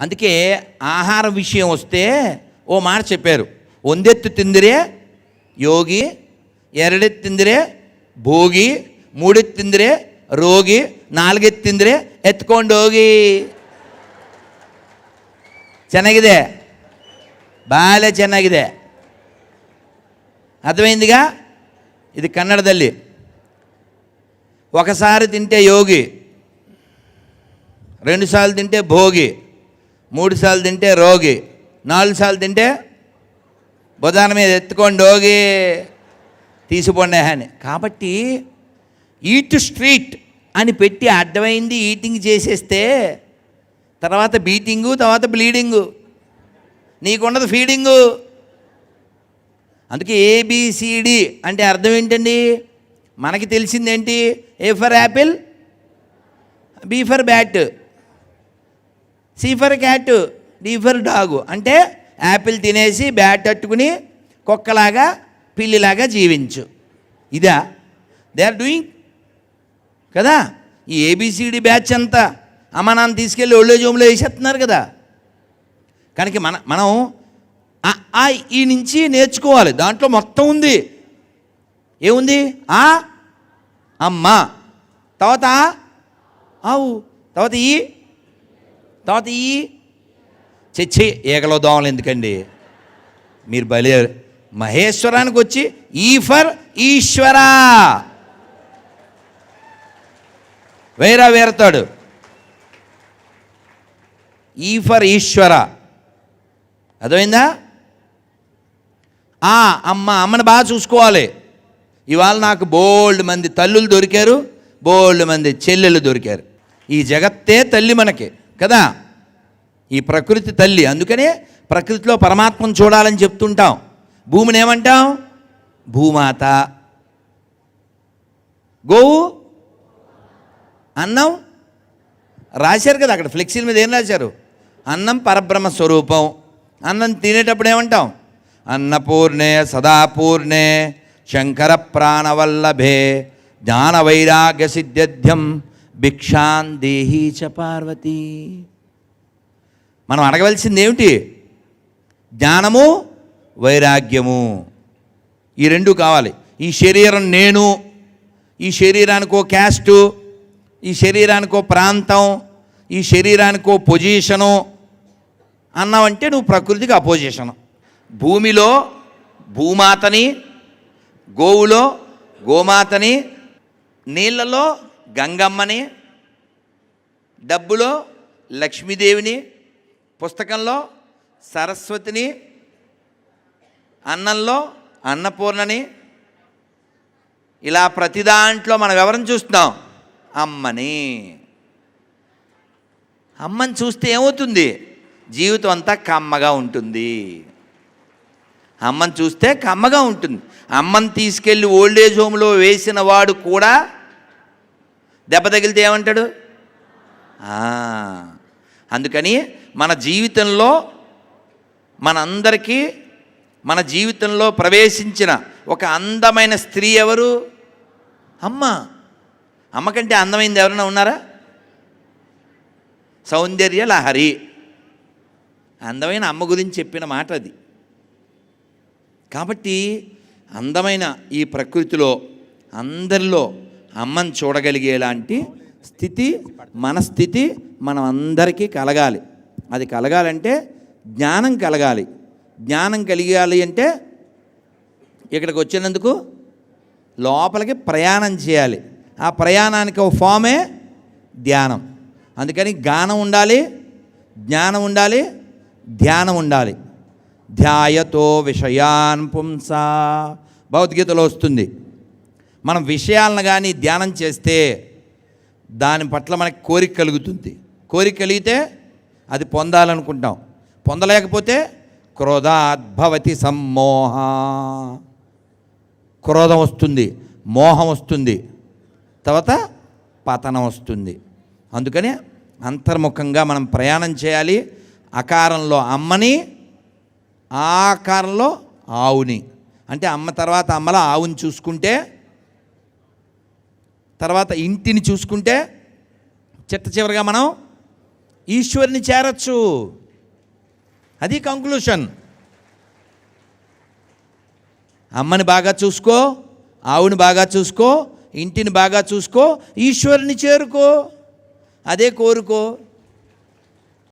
అందుకే ఆహార విషయం వస్తే ఓ మాట చెప్పారు. ఒందెత్తు తిందిరే యోగి ఎరడెత్తు తిందిరే భోగి మూడెత్తు తిందిరే రోగి నాలుగెత్తు తిందిరే ఎత్తుకోండి యోగి. చెన్నగిదే. బాగా చెన్నగిదే. అర్థమైందిగా? ఇది కన్నడ తల్లి. ఒకసారి తింటే యోగి రెండుసార్లు తింటే భోగి. మూడుసార్లు తింటే రోగి నాలుగు సార్లు తింటే బుధాన మీద ఎత్తుకోండి రోగి తీసిపోండి అని. కాబట్టి ఈట్ స్ట్రీట్ అని పెట్టి అడ్డమైంది ఈటింగ్ చేసేస్తే తర్వాత బీటింగు తర్వాత బ్లీడింగు. నీకున్నది ఫీడింగు. అందుకే ఏబిసిడి అంటే అర్థం ఏంటండి? మనకి తెలిసిందేంటి? A for apple B for bat C for cat D for dog. అంటే యాపిల్ తినేసి బ్యాట్ అట్టుకుని కుక్కలాగా పిల్లిలాగా జీవించు. ఇదా? దే ఆర్ డూయింగ్ కదా? ఈ ఏబిసిడి బ్యాచ్ అంతా అమ్మ నాన్న తీసుకెళ్ళి ఒళ్ళో జోములో వేసేస్తున్నారు కదా? కనుక మన మనం ఆ ఈ నుంచి నేర్చుకోవాలి. దాంట్లో మొత్తం ఉంది. ఏముంది? ఆ అమ్మ. తర్వాత ఆవు. తర్వాత ఈ తర్వాత ఈ చచ్చి ఏకలో దోమలు ఎందుకండి? మీరు బలి మహేశ్వరానికి వచ్చి ఈ ఫర్ ఈశ్వరా. వేరా వేరతాడు. ఈ ఫర్ ఈశ్వర. అర్థమైందా? ఆ అమ్మ అమ్మని బాగా చూసుకోవాలి. ఇవాళ నాకు బోల్డ్ మంది తల్లులు దొరికారు బోల్డ్ మంది చెల్లెలు దొరికారు. ఈ జగత్తే తల్లి మనకి. కదా? ఈ ప్రకృతి తల్లి. అందుకనే ప్రకృతిలో పరమాత్మను చూడాలని చెప్తుంటాం. భూమిని ఏమంటాం భూమాత. గోవు? అన్నం? రాశారు కదా అక్కడ ఫ్లెక్సీల మీద ఏం రాశారు? అన్నం పరబ్రహ్మ స్వరూపం. అన్నం తినేటప్పుడు ఏమంటాం అన్నపూర్ణే సదాపూర్ణే శంకర ప్రాణవల్లభే జ్ఞాన వైరాగ్య సిద్ధ్యం భిక్షాన్ దేహీ చ పార్వతి. మనం అడగవలసింది ఏమిటి? జ్ఞానము వైరాగ్యము. ఈ రెండు కావాలి. ఈ శరీరం నేను ఈ శరీరానికో క్యాస్టు ఈ శరీరానికో ప్రాంతం ఈ శరీరానికో పొజిషను అన్నావంటే నువ్వు ప్రకృతికి అపోజిషను. భూమిలో భూమాతని గోవులో గోమాతని నీళ్ళలో గంగమ్మని డబ్బులో లక్ష్మీదేవిని పుస్తకంలో సరస్వతిని అన్నంలో అన్నపూర్ణని ఇలా ప్రతి దాంట్లో మనం ఎవరిని చూస్తున్నాం? అమ్మని. అమ్మని చూస్తే ఏమవుతుంది? జీవితం అంతా కమ్మగా ఉంటుంది. అమ్మని చూస్తే కమ్మగా ఉంటుంది. అమ్మని తీసుకెళ్ళి ఓల్డేజ్ హోమ్లో వేసిన వాడు కూడా దెబ్బ తగిలితే ఏమంటాడు? అందుకని మన జీవితంలో మనందరికీ మన జీవితంలో ప్రవేశించిన ఒక అందమైన స్త్రీ ఎవరు? అమ్మ. అమ్మ కంటే అందమైంది ఎవరైనా ఉన్నారా? సౌందర్య లహరి. అందమైన అమ్మ గురించి చెప్పిన మాట అది. కాబట్టి అందమైన ఈ ప్రకృతిలో అందరిలో అమ్మని చూడగలిగేలాంటి స్థితి మన స్థితి మనం అందరికీ కలగాలి. అది కలగాలంటే జ్ఞానం కలగాలి. జ్ఞానం కలిగాలి అంటే ఇక్కడికి వచ్చినందుకు లోపలికి ప్రయాణం చేయాలి. ఆ ప్రయాణానికి ఒక ఫామే ధ్యానం. అందుకని గానం ఉండాలి జ్ఞానం ఉండాలి ధ్యానం ఉండాలి. ధ్యాయతో విషయాన్ పుంసా. భగవద్గీతలో వస్తుంది. మనం విషయాలను కానీ ధ్యానం చేస్తే దాని పట్ల మనకి కోరిక కలుగుతుంది. కోరిక కలిగితే అది పొందాలనుకుంటాం పొందలేకపోతే క్రోధాద్భవతి సమ్మోహ. క్రోధం వస్తుంది మోహం వస్తుంది తర్వాత పతనం వస్తుంది. అందుకని అంతర్ముఖంగా మనం ప్రయాణం చేయాలి. అకారంలో అమ్మని ఆకారంలో ఆవుని. అంటే అమ్మ తర్వాత అమ్మలో ఆవుని చూసుకుంటే తర్వాత ఇంటిని చూసుకుంటే చిట్ట చివరిగా మనం ఈశ్వరుని చేరచ్చు. అది కంక్లూషన్ అమ్మని బాగా చూసుకో ఆవుని బాగా చూసుకో ఇంటిని బాగా చూసుకో ఈశ్వరుని చేరుకో. అదే కోరుకో.